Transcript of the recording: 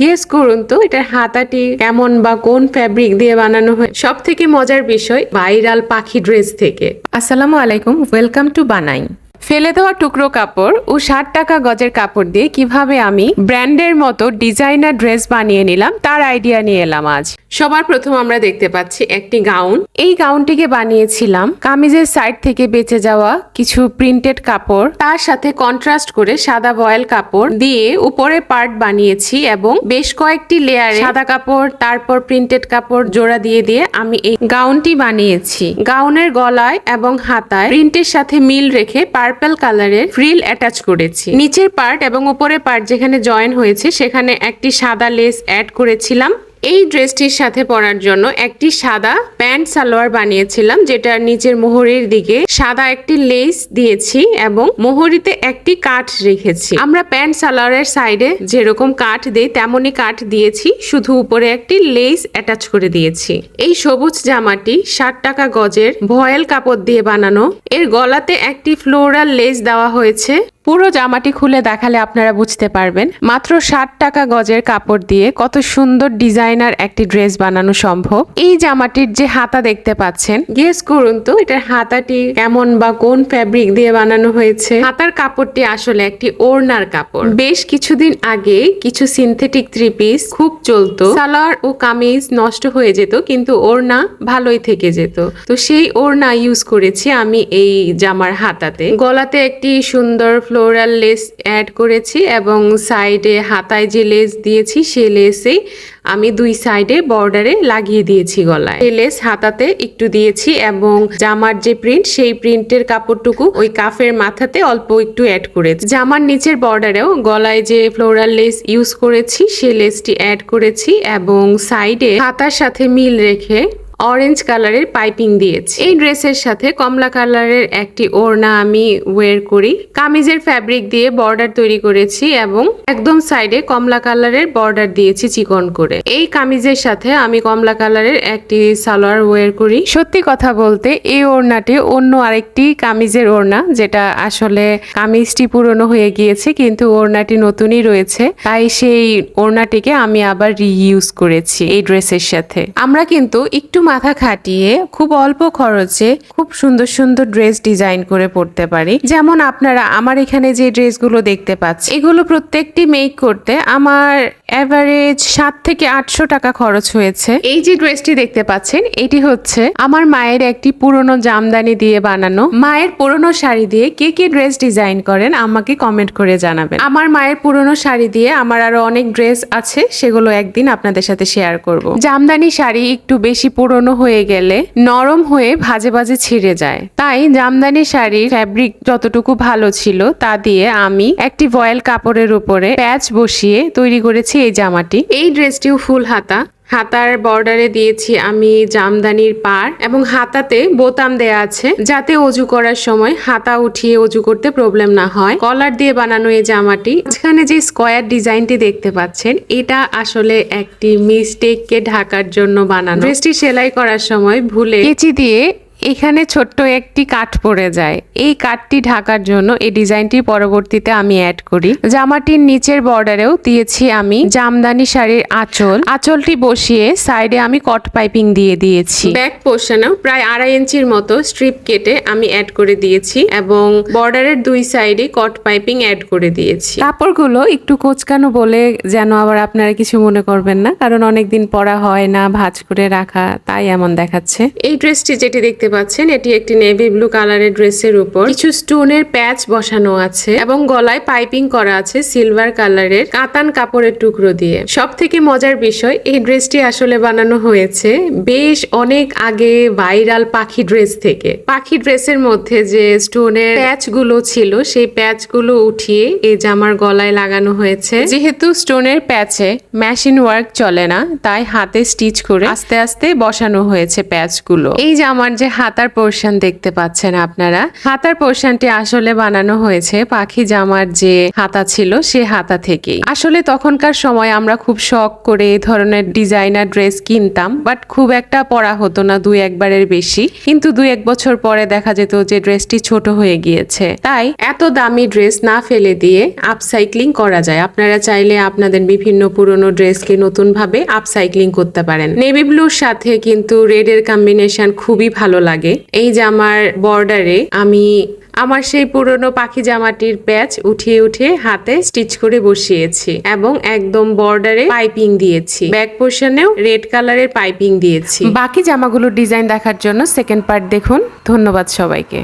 Guess করুন তো, এটার হাতাটি কেমন বা কোন ফ্যাব্রিক দিয়ে বানানো হয় সব থেকে মজার বিষয় ভাইরাল পাখি ড্রেস থেকে। আসসালামু আলাইকুম ওয়েলকাম টু বানাই ফেলে দেওয়া টুকরো কাপড় ও ষাট টাকা গজের কাপড় দিয়ে কীভাবে আমি ব্র্যান্ডের মতো ডিজাইনার ড্রেস বানিয়ে নিলাম, তার আইডিয়া নিয়ে এলাম আজ। সবার প্রথম আমরা দেখতে পাচ্ছি একটি গাউন। এই গাউনটিকে বানিয়েছিলাম কামিজের সাইড থেকে বেঁচে যাওয়া কিছু প্রিন্টেড কাপড়, তার সাথে কন্ট্রাস্ট করে সাদা ভয়েল কাপড় দিয়ে উপরে পার্ট বানিয়েছি এবং বেশ কয়েকটি লেয়ারে সাদা কাপড়, তারপর প্রিন্টেড কাপড় জোড়া দিয়ে দিয়ে আমি এই গাউনটি বানিয়েছি। গাউনের গলায় এবং হাতায় প্রিন্টের সাথে মিল রেখে পার্পল কালারের ফ্রিল অ্যাটাচ করেছি। নিচের পার্ট এবং উপরের পার্ট যেখানে জয়েন হয়েছে, সেখানে একটি সাদা লেস অ্যাড করেছিলাম। এই ড্রেসটির সাথে পরার জন্য একটি সাদা প্যান্ট সালোয়ার বানিয়েছিলাম যেটা নিচের মোহরের দিকে সাদা একটি লেস দিয়েছি এবং মোহরিতে একটি কাঠ রেখেছি। আমরা প্যান্ট সালোয়ারের সাইডে যেরকম কাঠ দেই, তেমনই কাঠ দিয়েছি, শুধু উপরে একটি লেস অ্যাটাচ করে দিয়েছি। এই সবুজ জামাটি ষাট টাকা গজের ভয়েল কাপড় দিয়ে বানানো। এর গলাতে একটি ফ্লোরাল লেস দেওয়া হয়েছে। পুরো জামাটি খুলে দেখালে আপনারা বুঝতে পারবেন। মাত্র ষাট টাকা গজের কাপড় দিয়ে কত সুন্দর ডিজাইনার একটি ড্রেস বানানো সম্ভব। এই জামাটির যে হাতা দেখতে পাচ্ছেন, গেস করুন তো এটার হাতাটি কেমন বা কোন ফ্যাব্রিক দিয়ে বানানো হয়েছে? হাতার কাপড়টি আসলে একটি ওড়নার কাপড়। বেশ কিছুদিন আগে কিছু সিনথেটিক থ্রি পিস খুব চলতো। সালোয়ার ও কামিজ নষ্ট হয়ে যেত, কিন্তু ওড়না ভালোই থেকে যেত। তো সেই ওড়না ইউজ করেছি আমি এই জামার হাতাতে। গলাতে একটি সুন্দর ফ্লোরাল লেস অ্যাড করেছি এবং সাইডে হাতায় যে লেস দিয়েছি, সে লেসে আমি দুই সাইডে বর্ডারে লাগিয়ে দিয়েছি গলায়। এই লেস হাতাতে একটু দিয়েছি এবং জামার যে প্রিন্ট সেই প্রিন্টের কাপড়টুকু ওই কাফের মাথাতে অল্প একটু অ্যাড করেছি। জামার নিচের বর্ডারেও গলায় যে ফ্লোরাল লেস ইউজ করেছি সেই লেসটি অ্যাড করেছি এবং সাইডে হাতার সাথে মিল রেখে অরেঞ্জ কালারের পাইপিং দিয়েছি। এই ড্রেসের সাথে কমলা কালারের একটি ওড়না আমি ওয়ের করি। কামিজের ফ্যাব্রিক দিয়ে বর্ডার তৈরি করেছি এবং একদম সাইডে কমলা কালারের বর্ডার দিয়েছি চিকন করে। এই কামিজের সাথে আমি কমলা কালারের একটি সালোয়ার ওয়ের করি। সত্যি কথা বলতে এই ওড়নাটি অন্য আরেকটি কামিজের ওড়না, যেটা আসলে কামিজটি পুরনো হয়ে গিয়েছে, কিন্তু ওড়নাটি নতুনই রয়েছে। তাই সেই ওড়নাটিকে আমি আবার রিইউজ করেছি এই ড্রেসের সাথে। আমরা কিন্তু একটু মাথা খাটিয়ে খুব অল্প খরচে খুব সুন্দর সুন্দর ড্রেস ডিজাইন করে পড়তে পারি। যেমন আপনারা আমার এখানে যে ড্রেসগুলো দেখতে পাচ্ছেন এগুলো প্রত্যেকটি মেক করতে আমার অ্যাভারেজ সাত থেকে আটশো টাকা খরচ হয়েছে। এই যে ড্রেসটি দেখতে পাচ্ছেন, এটি হচ্ছে আমার মায়ের একটি পুরনো জামদানি দিয়ে বানানো। মায়ের পুরনো শাড়ি দিয়ে কে কে ড্রেস ডিজাইন করেন আমাকে কমেন্ট করে জানাবেন। আমার মায়ের পুরনো শাড়ি দিয়ে আমার আরও অনেক ড্রেস আছে, সেগুলো একদিন আপনাদের সাথে শেয়ার করব। জামদানি শাড়ি একটু বেশি পুরনো হয়ে গেলে নরম হয়ে ভাজে ভাজে ছিঁড়ে যায়। তাই জামদানি শাড়ির ফ্যাব্রিক যতটুকু ভালো ছিল তা দিয়ে আমি একটি ভয়েল কাপড়ের উপরে প্যাচ বসিয়ে তৈরি করেছি এই জামাটি। এই ড্রেসটিও ফুল হাতা। হাতার বর্ডারে দিয়েছি আমি জামদানির পার এবং হাতাতে বোতাম দেয়া আছে যাতে অজু করার সময় হাতা উঠিয়ে অজু করতে প্রবলেম না হয়। কলার দিয়ে বানানো এই জামাটি, এখানে যে স্কোয়ার ডিজাইনটি দেখতে পাচ্ছেন, এটা আসলে একটি মিস্টেক কে ঢাকার জন্য বানানো। ড্রেসটি সেলাই করার সময় ভুলে কেচি দিয়ে এখানে ছোট্ট একটি কাঠ পড়ে যায়। এই কাঠটি ঢাকার জন্য এই ডিজাইনটি পরবর্তীতে আমি অ্যাড করি। জামাটির নিচের বর্ডারেও দিয়েছি আমি জামদানি শাড়ির আঁচল। আঁচলটি বসিয়ে সাইডে আমি কট পাইপিং দিয়ে দিয়েছি। ব্যাক পোর্শনেও প্রায় আড়াই ইঞ্চির মতো স্ট্রিপ কেটে আমি অ্যাড করে দিয়েছি এবং বর্ডারের দুই সাইডে কট পাইপিং অ্যাড করে দিয়েছি। কাপড়গুলো একটু কোচকানো বলে যেন আবার আপনারা কিছু মনে করবেন না, কারণ অনেকদিন পরা হয় না, ভাজ করে রাখা, তাই এমন দেখাচ্ছে। এই ড্রেসটি যেটি দেখতে পাচ্ছেন, এটি একটি নেভি ব্লু কালারের ড্রেসের উপর। কিছু স্টোনের প্যাচ বসানো আছে এবং গলায় পাইপিং করা আছে সিলভার কালারের কাতান কাপড়ের টুকরো দিয়ে। সব থেকে মজার বিষয়, এই ড্রেসটি আসলে বানানো হয়েছে বেশ অনেক আগে ভাইরাল পাখি ড্রেস থেকে। পাখি ড্রেসের মধ্যে যে স্টোনের প্যাচগুলো ছিল, সেই প্যাচগুলো উঠিয়ে এই জামার গলায় লাগানো হয়েছে। যেহেতু স্টোনের প্যাচে মেশিন ওয়ার্ক চলে না, তাই হাতে স্টিচ করে আস্তে আস্তে বসানো হয়েছে প্যাচগুলো এই জামার যে হাতার পোর্শন দেখতে পাচ্ছেন আপনারা। হাতার পোর্শনটি আসলে বানানো হয়েছে পাখি জামার যে হাতা ছিল সে হাতা থেকেই আসলে তখনকার সময় আমরা খুব শখ করে এই ধরনের ডিজাইনার ড্রেস কিনতাম, বাট খুব একটা পরা হতো না দুই একবারের বেশি। কিন্তু দুই এক বছর পরে দেখা যেত যে ড্রেসটি ছোট হয়ে গিয়েছে। তাই এত দামি ড্রেস না ফেলে দিয়ে আপসাইক্লিং করা যায়। আপনারা চাইলে আপনাদের বিভিন্ন পুরনো ড্রেসকে নতুন ভাবে আপসাইক্লিং করতে পারেন। নেভি ব্লুর সাথে কিন্তু রেড এর কম্বিনেশন খুবই ভালো লাগে এই জামার বর্ডারে আমি আমার সেই পুরনো পাখি জামাটির প্যাচ উঠিয়ে উঠে হাতে স্টিচ করে বসিয়েছি এবং একদম বর্ডারে পাইপিং দিয়েছি। ব্যাক পোর্শনেও রেড কালারের পাইপিং দিয়েছি। বাকি জামাগুলোর ডিজাইন দেখার জন্য সেকেন্ড পার্ট দেখুন। ধন্যবাদ সবাইকে।